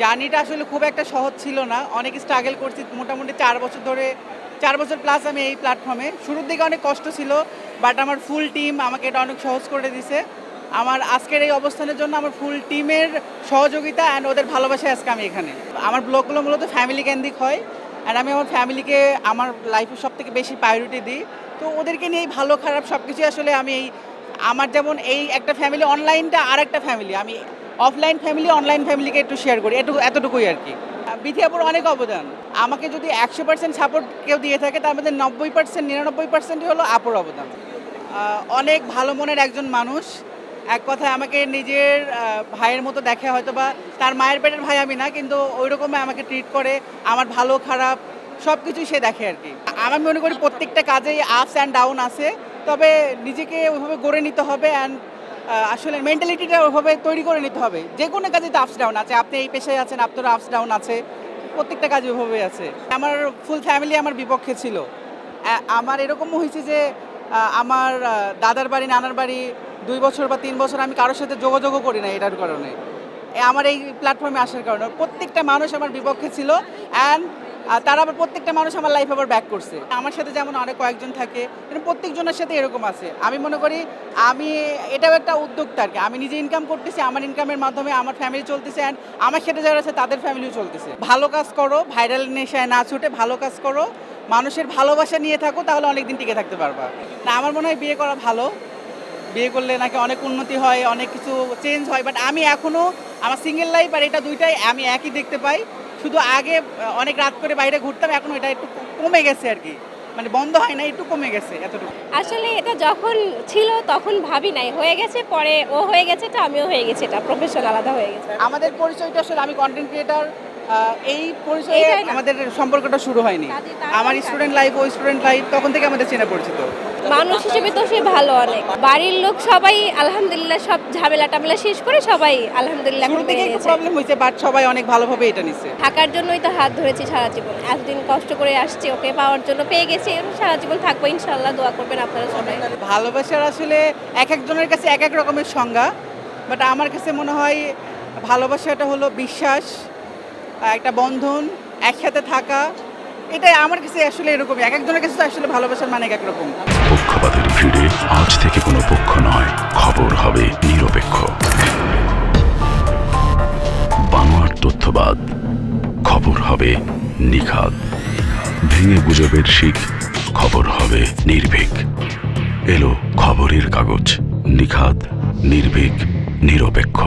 জার্নিটা আসলে খুব একটা সহজ ছিল না। অনেক স্ট্রাগল করছি। মোটামুটি চার বছর ধরে, চার বছর প্লাস আমি এই প্ল্যাটফর্মে শুরুর দিকে অনেক কষ্ট ছিল বাট আমার ফুল টিম আমাকে এটা অনেক সহজ করে দিছে। আমার আজকের এই অবস্থানের জন্য আমার ফুল টিমের সহযোগিতা অ্যান্ড ওদের ভালোবাসায় আজকে আমি এখানে। আমার ব্লগগুলো মূলত ফ্যামিলি কেন্দ্রিক হয় অ্যান্ড আমি আমার ফ্যামিলিকে আমার লাইফের সব থেকে বেশি প্রায়োরিটি দিই। তো ওদেরকে নিয়েই ভালো খারাপ সব কিছুই আসলে আমি এই, আমার যেমন এই একটা ফ্যামিলি অনলাইনটা আর একটা ফ্যামিলি আমি অফলাইন ফ্যামিলি অনলাইন ফ্যামিলিকে একটু শেয়ার করি। এটুকু এতটুকুই আর কি। বিথিয়াপুর অনেক অবদান। আমাকে যদি একশো পার্সেন্ট সাপোর্ট কেউ দিয়ে থাকে, তার মধ্যে নব্বই পার্সেন্ট নিরানব্বই পার্সেন্টই হলো আপুর অবদান। অনেক ভালো মনের একজন মানুষ। এক কথায় আমাকে নিজের ভাইয়ের মতো দেখে হয়তো বা তার মায়ের পেটের ভাই আমি না, কিন্তু ওই রকমই আমাকে ট্রিট করে। আমার ভালো, খারাপ সব কিছুই সে দেখে আর কি। আমি মনে করি প্রত্যেকটা কাজেই আপস অ্যান্ড ডাউন আছে। তবে নিজেকে ওইভাবে গড়ে নিতে হবে অ্যান্ড আসলে মেন্টালিটিটা ওইভাবে তৈরি করে নিতে হবে। যে কোনো কাজে তো আপস ডাউন আছে। আপনি এই পেশায় আছেন, আপনারও আপস ডাউন আছে। প্রত্যেকটা কাজ ওইভাবে আছে। আমার ফুল ফ্যামিলি আমার বিপক্ষে ছিল। আমার এরকমও হয়েছে যে আমার দাদার বাড়ি, নানার বাড়ি দুই বছর বা তিন বছর আমি কারোর সাথে যোগাযোগও করি না এটার কারণে। আমার এই প্ল্যাটফর্মে আসার কারণে। প্রত্যেকটা মানুষ আমার বিপক্ষে ছিল। অ্যান্ড তারা আবার প্রত্যেকটা মানুষ আমার লাইফ আবার ব্যাক করছে। আমার সাথে যেমন অনেক কয়েকজন থাকে কিন্তু প্রত্যেকজনের সাথে এরকম আছে। আমি মনে করি, আমি, এটাও একটা উদ্যোক্তা আর কি। আমি নিজে ইনকাম করতেছি, আমার ইনকামের মাধ্যমে আমার ফ্যামিলি চলতেছে অ্যান্ড আমার সাথে যারা আছে, তাদের ফ্যামিলিও চলতেছে। ভালো কাজ করো ভাইরাল নেশায় না ছুটে ভালো কাজ করো, মানুষের ভালোবাসা নিয়ে থাকো, তাহলে অনেকদিন টিকে থাকতে পারবা। না, আমার মনে হয় বিয়ে করা ভালো। বিয়ে করলে নাকি অনেক উন্নতি হয়, অনেক কিছু চেঞ্জ হয় বাট আমি এখনও আমার সিঙ্গেল লাইফ আর এটা দুইটাই আমি একই দেখতে পাই। শুধু আগে অনেক রাত করে বাইরে ঘুরতাম এখন এটা একটু কমে গেছে আর কি। মানে বন্ধ হয় না একটু কমে গেছে এতটুকু। আসলে এটা যখন ছিল তখন ভাবি নাই। হয়ে গেছে পরে ও হয়ে গেছে এটা আমিও হয়ে গেছি এটা প্রফেশন আলাদা হয়ে গেছে। আমাদের পরিচয়টা আসলে আমি কন্টেন্ট ক্রিয়েটার এই পরিচয়ে আমাদের সম্পর্কটা শুরু হয়নি। আমার স্টুডেন্ট লাইফ ওই স্টুডেন্ট লাইফ তখন থেকে আমাদের চেনা পরিচিত। মানুষ হিসেবে তো সে ভালো অনেক। বাড়ির লোক সবাই আলহামদুলিল্লাহ সব ঝামেলা টামেলা শেষ করে সবাই আলহামদুলিল্লাহ শুরু থেকে একটু প্রবলেম হয়েছে বাট সবাই অনেক ভালোভাবে এটা নিচ্ছে থাকার জন্যই তো হাত ধরেছি সারা জীবন। এতদিন কষ্ট করে আসছি ওকে পাওয়ার জন্য পেয়ে গেছি। সারা জীবন থাকব ইনশাল্লাহ দোয়া করবেন আপনারা সবাই। ভালোবাসার আসলে এক একজনের কাছে এক এক রকমের সংজ্ঞা বাট আমার কাছে মনে হয় ভালোবাসাটা হলো বিশ্বাস একটা বন্ধন, একসাথে থাকা, এটাই আমার কাছে আসলে এরকমই। এক একজনের কাছে তো আসলে ভালোবাসার মানে এক এক পক্ষপাতের ভিড়ে আজ থেকে কোনো পক্ষ নয়, খবর হবে নিরপেক্ষ। বানোয়ার তথ্যবাদ, খবর হবে নিখাদ। ভেঙে গুজবের শিখ, খবর হবে নির্ভীক। এলো খবরের কাগজ, নিখাদ, নির্ভীক, নিরপেক্ষ।